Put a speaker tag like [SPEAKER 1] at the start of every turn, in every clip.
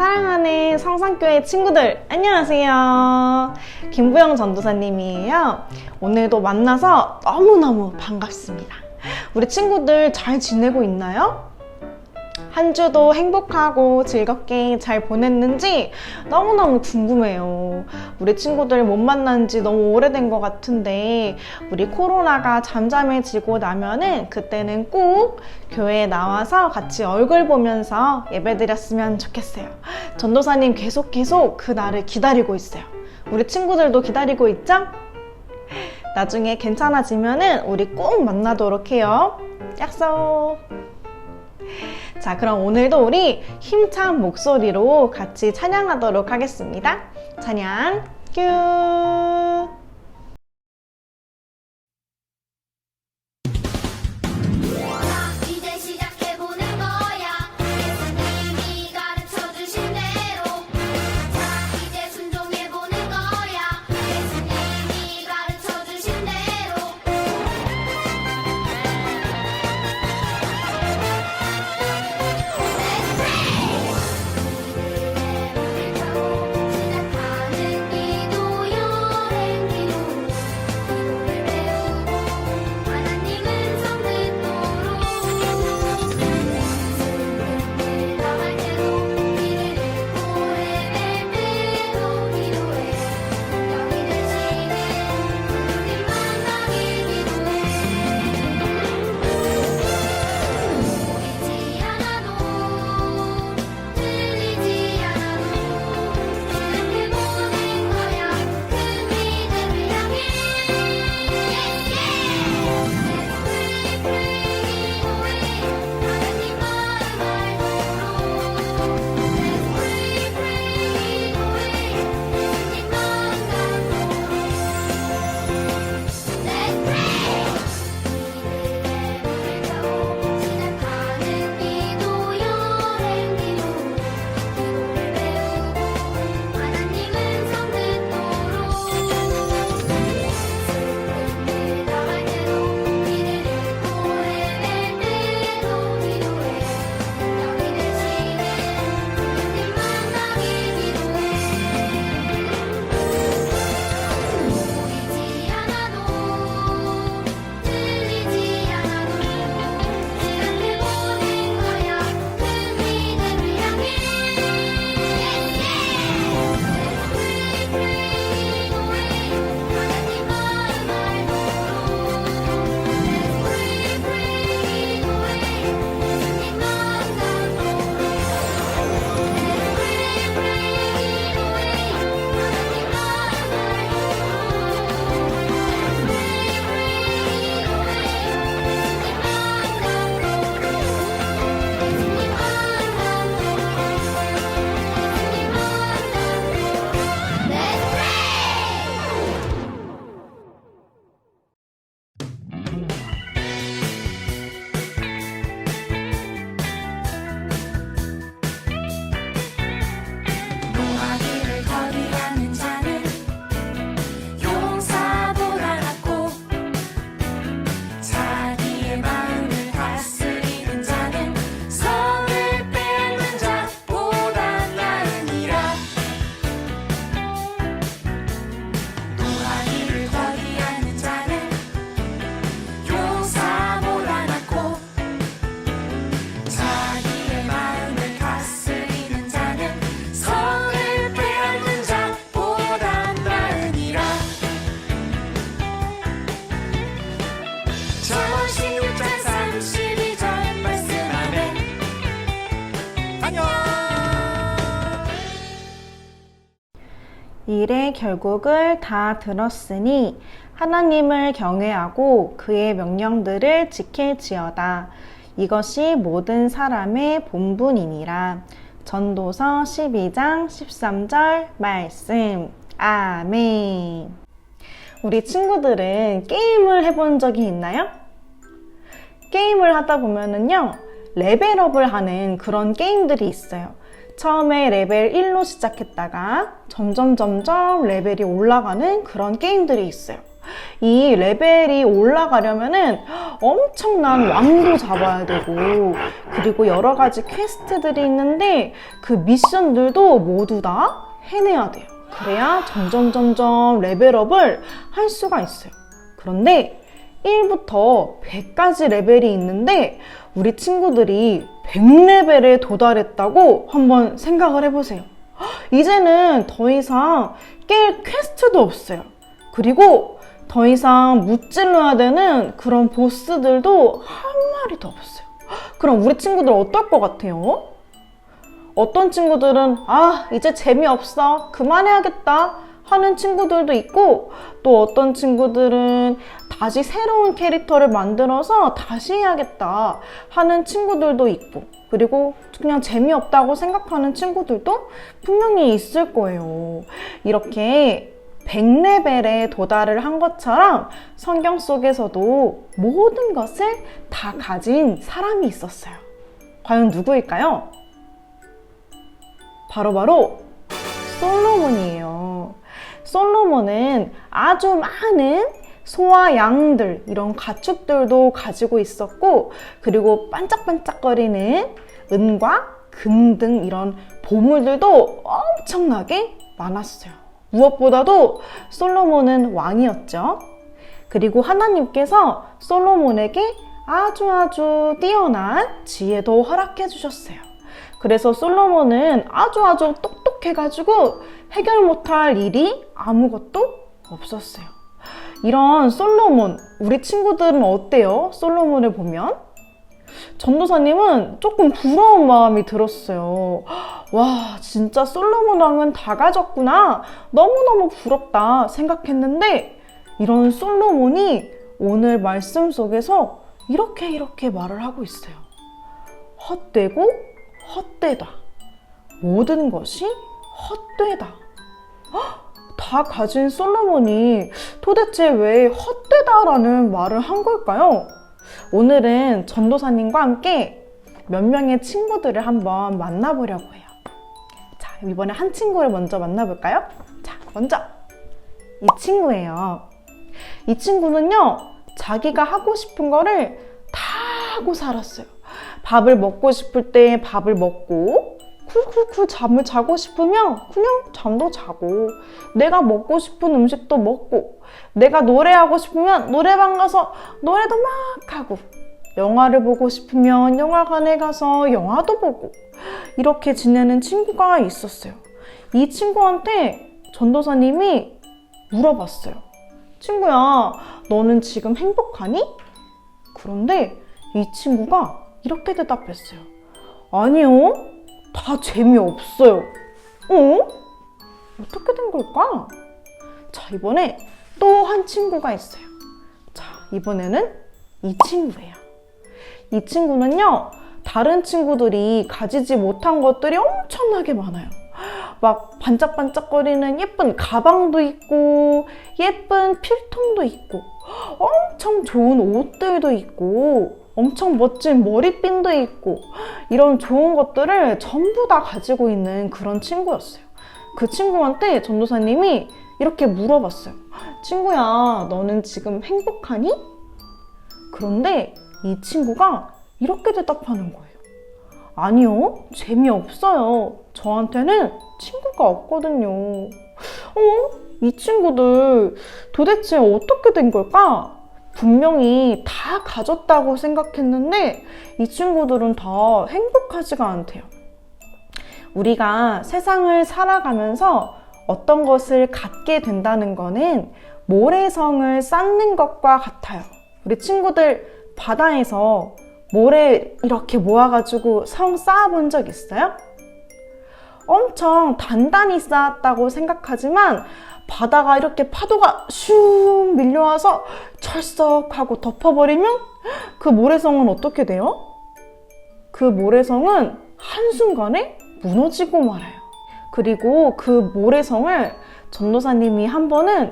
[SPEAKER 1] 사랑하는 성산교회 친구들, 안녕하세요. 김부영 전도사님이에요. 오늘도 만나서 너무너무 반갑습니다. 우리 친구들 잘 지내고 있나요? 한 주도 행복하고 즐겁게 잘 보냈는지 너무너무 궁금해요. 우리 친구들 못 만난 지 너무 오래된 것 같은데, 우리 코로나가 잠잠해지고 나면은 그때는 꼭 교회에 나와서 같이 얼굴 보면서 예배 드렸으면 좋겠어요. 전도사님 계속 계속 그 날을 기다리고 있어요. 우리 친구들도 기다리고 있죠? 나중에 괜찮아지면은 우리 꼭 만나도록 해요. 약속! 자, 그럼 오늘도 우리 힘찬 목소리로 같이 찬양하도록 하겠습니다. 찬양, 큐! 일의 결국을 다 들었으니 하나님을 경외하고 그의 명령들을 지킬지어다. 이것이 모든 사람의 본분이니라. 전도서 12장 13절 말씀. 아멘. 우리 친구들은 게임을 해본 적이 있나요? 게임을 하다 보면은요, 레벨업을 하는 그런 게임들이 있어요. 처음에 레벨 1로 시작했다가 점점 점점 레벨이 올라가는 그런 게임들이 있어요.
[SPEAKER 2] 이 레벨이 올라가려면은 엄청난 왕도 잡아야 되고, 그리고 여러 가지 퀘스트들이 있는데, 그 미션들도 모두 다 해내야 돼요. 그래야 점점 점점 레벨업을 할 수가 있어요. 그런데 1부터 100까지 레벨이 있는데 우리 친구들이 100레벨에 도달했다고 한번 생각을 해보세요. 헉, 이제는 더 이상 깰 퀘스트도 없어요. 그리고 더 이상 무찔러야 되는 그런 보스들도 한 마리도 없어요. 헉, 그럼 우리 친구들 어떨 것 같아요? 어떤 친구들은 아 이제 재미없어 그만해야겠다 하는 친구들도 있고 또 어떤 친구들은 다시 새로운 캐릭터를 만들어서 다시 해야겠다 하는 친구들도 있고 그리고 그냥 재미없다고 생각하는 친구들도 분명히 있을 거예요. 이렇게 100레벨에 도달을 한 것처럼 성경 속에서도 모든 것을 다 가진 사람이 있었어요. 과연 누구일까요? 바로바로 솔로몬이에요. 솔로몬은 아주 많은 소와 양들, 이런 가축들도 가지고 있었고, 그리고 반짝반짝거리는 은과 금 등 이런 보물들도 엄청나게 많았어요. 무엇보다도 솔로몬은 왕이었죠. 그리고 하나님께서 솔로몬에게 아주 아주 뛰어난 지혜도 허락해 주셨어요. 그래서 솔로몬은 아주 아주 똑똑해가지고 해결 못할 일이 아무것도 없었어요. 이런 솔로몬, 우리 친구들은 어때요? 솔로몬을 보면? 전도사님은 조금 부러운 마음이 들었어요. 와, 진짜 솔로몬 왕은 다 가졌구나. 너무너무 부럽다 생각했는데, 이런 솔로몬이 오늘 말씀 속에서 이렇게 이렇게 말을 하고 있어요. 헛되고 헛되다. 모든 것이 헛되다. 헉, 다 가진 솔로몬이 도대체 왜 헛되다라는 말을 한 걸까요? 오늘은 전도사님과 함께 몇 명의 친구들을 한번 만나보려고 해요. 자, 이번에 한 친구를 먼저 만나볼까요? 자, 먼저 이 친구예요. 이 친구는요, 자기가 하고 싶은 거를 다 하고 살았어요. 밥을 먹고 싶을 때 밥을 먹고, 쿨쿨쿨 잠을 자고 싶으면 그냥 잠도 자고, 내가 먹고 싶은 음식도 먹고, 내가 노래하고 싶으면 노래방 가서 노래도 막 하고, 영화를 보고 싶으면 영화관에 가서 영화도 보고, 이렇게 지내는 친구가 있었어요. 이 친구한테 전도사님이 물어봤어요. 친구야, 너는 지금 행복하니? 그런데 이 친구가 이렇게 대답했어요. 아니요, 다 재미없어요. 어? 어떻게 된 걸까? 자, 이번에 또 한 친구가 있어요. 자, 이번에는 이 친구예요. 이 친구는요, 다른 친구들이 가지지 못한 것들이 엄청나게 많아요. 막 반짝반짝거리는 예쁜 가방도 있고, 예쁜 필통도 있고, 엄청 좋은 옷들도 있고, 엄청 멋진 머리핀도 있고, 이런 좋은 것들을 전부 다 가지고 있는 그런 친구였어요. 그 친구한테 전도사님이 이렇게 물어봤어요. 친구야, 너는 지금 행복하니? 그런데 이 친구가 이렇게 대답하는 거예요. 아니요, 재미없어요. 저한테는 친구가 없거든요. 어? 이 친구들 도대체 어떻게 된 걸까? 분명히 다 가졌다고 생각했는데 이 친구들은 다 행복하지가 않대요. 우리가 세상을 살아가면서 어떤 것을 갖게 된다는 거는 모래성을 쌓는 것과 같아요. 우리 친구들 바다에서 모래 이렇게 모아가지고 성 쌓아본 적 있어요? 엄청 단단히 쌓았다고 생각하지만 바다가 이렇게 파도가 슝 밀려와서 철썩하고 덮어버리면 그 모래성은 어떻게 돼요? 그 모래성은 한순간에 무너지고 말아요. 그리고 그 모래성을 전도사님이 한 번은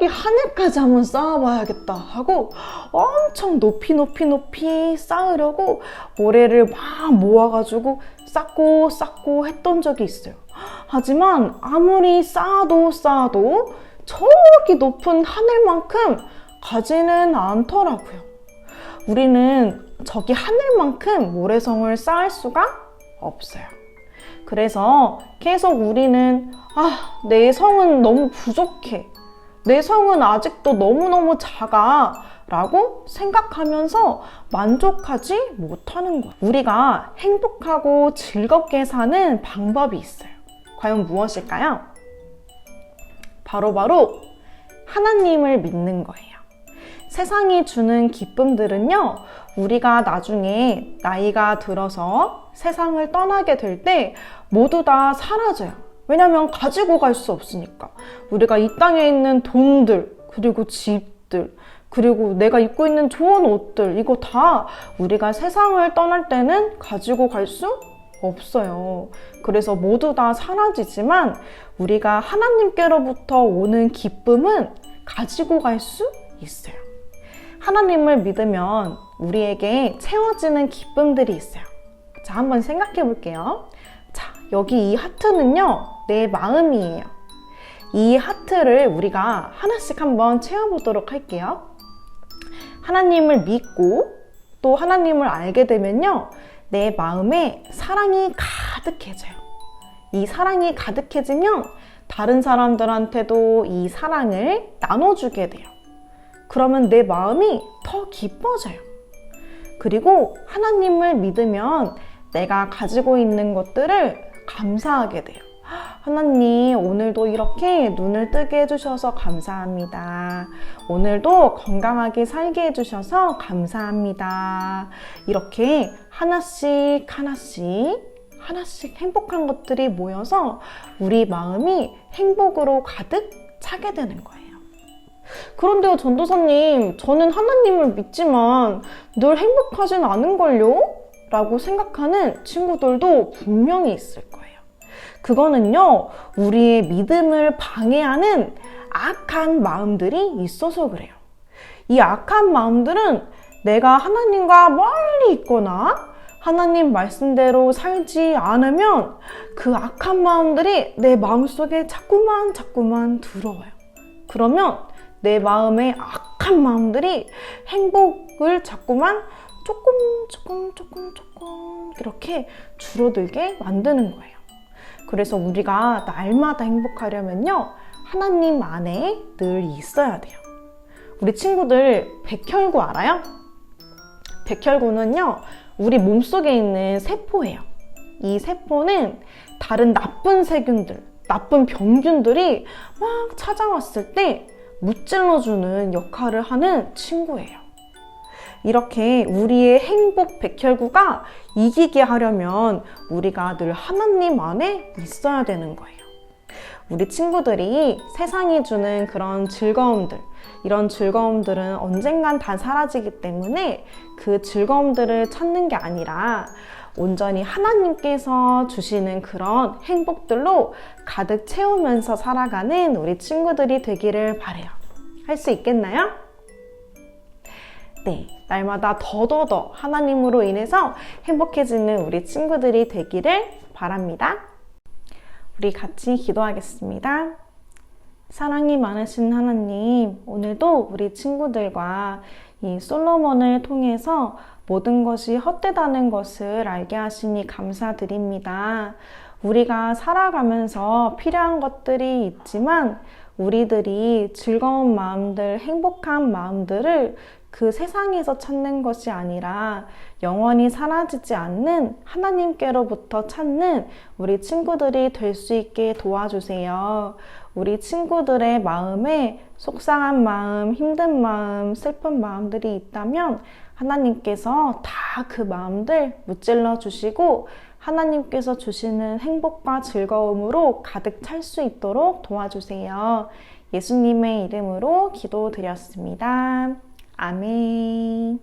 [SPEAKER 2] 저기 하늘까지 한번 쌓아봐야겠다 하고 엄청 높이 높이 높이 쌓으려고 모래를 막 모아가지고 쌓고 쌓고 했던 적이 있어요. 하지만 아무리 쌓아도 쌓아도 저기 높은 하늘만큼 가지는 않더라고요. 우리는 저기 하늘만큼 모래성을 쌓을 수가 없어요. 그래서 계속 우리는 아, 내 성은 너무 부족해. 내 성은 아직도 너무너무 작아. 라고 생각하면서 만족하지 못하는 거예요. 우리가 행복하고 즐겁게 사는 방법이 있어요. 과연 무엇일까요? 바로 바로 하나님을 믿는 거예요. 세상이 주는 기쁨들은요, 우리가 나중에 나이가 들어서 세상을 떠나게 될 때 모두 다 사라져요. 왜냐면 가지고 갈 수 없으니까. 우리가 이 땅에 있는 돈들, 그리고 집들, 그리고 내가 입고 있는 좋은 옷들, 이거 다 우리가 세상을 떠날 때는 가지고 갈 수 없어요. 그래서 모두 다 사라지지만 우리가 하나님께로부터 오는 기쁨은 가지고 갈 수 있어요. 하나님을 믿으면 우리에게 채워지는 기쁨들이 있어요. 자, 한번 생각해 볼게요. 자, 여기 이 하트는요, 내 마음이에요. 이 하트를 우리가 하나씩 한번 채워보도록 할게요. 하나님을 믿고 또 하나님을 알게 되면요, 내 마음에 사랑이 가득해져요. 이 사랑이 가득해지면 다른 사람들한테도 이 사랑을 나눠주게 돼요. 그러면 내 마음이 더 기뻐져요. 그리고 하나님을 믿으면 내가 가지고 있는 것들을 감사하게 돼요. 하나님, 오늘도 이렇게 눈을 뜨게 해주셔서 감사합니다. 오늘도 건강하게 살게 해주셔서 감사합니다. 이렇게 하나씩 하나씩 하나씩 행복한 것들이 모여서 우리 마음이 행복으로 가득 차게 되는 거예요. 그런데요, 전도사님, 저는 하나님을 믿지만 늘 행복하진 않은걸요? 라고 생각하는 친구들도 분명히 있을 거예요. 그거는요, 우리의 믿음을 방해하는 악한 마음들이 있어서 그래요. 이 악한 마음들은 내가 하나님과 멀리 있거나 하나님 말씀대로 살지 않으면 그 악한 마음들이 내 마음속에 자꾸만 자꾸만 들어와요. 그러면 내 마음의 악한 마음들이 행복을 자꾸만 조금 조금 조금 조금 이렇게 줄어들게 만드는 거예요. 그래서 우리가 날마다 행복하려면요. 하나님 안에 늘 있어야 돼요. 우리 친구들 백혈구 알아요? 백혈구는요. 우리 몸속에 있는 세포예요. 이 세포는 다른 나쁜 세균들, 나쁜 병균들이 막 찾아왔을 때 무찔러주는 역할을 하는 친구예요. 이렇게 우리의 행복 백혈구가 이기게 하려면 우리가 늘 하나님 안에 있어야 되는 거예요. 우리 친구들이 세상이 주는 그런 즐거움들, 이런 즐거움들은 언젠간 다 사라지기 때문에 그 즐거움들을 찾는 게 아니라 온전히 하나님께서 주시는 그런 행복들로 가득 채우면서 살아가는 우리 친구들이 되기를 바래요. 할 수 있겠나요? 네, 날마다 더더더 하나님으로 인해서 행복해지는 우리 친구들이 되기를 바랍니다. 우리 같이 기도하겠습니다. 사랑이 많으신 하나님, 오늘도 우리 친구들과 이 솔로몬을 통해서 모든 것이 헛되다는 것을 알게 하시니 감사드립니다. 우리가 살아가면서 필요한 것들이 있지만 우리들이 즐거운 마음들, 행복한 마음들을 그 세상에서 찾는 것이 아니라 영원히 사라지지 않는 하나님께로부터 찾는 우리 친구들이 될 수 있게 도와주세요. 우리 친구들의 마음에 속상한 마음, 힘든 마음, 슬픈 마음들이 있다면 하나님께서 다 그 마음들 무찔러 주시고 하나님께서 주시는 행복과 즐거움으로 가득 찰 수 있도록 도와주세요. 예수님의 이름으로 기도드렸습니다. 아멘.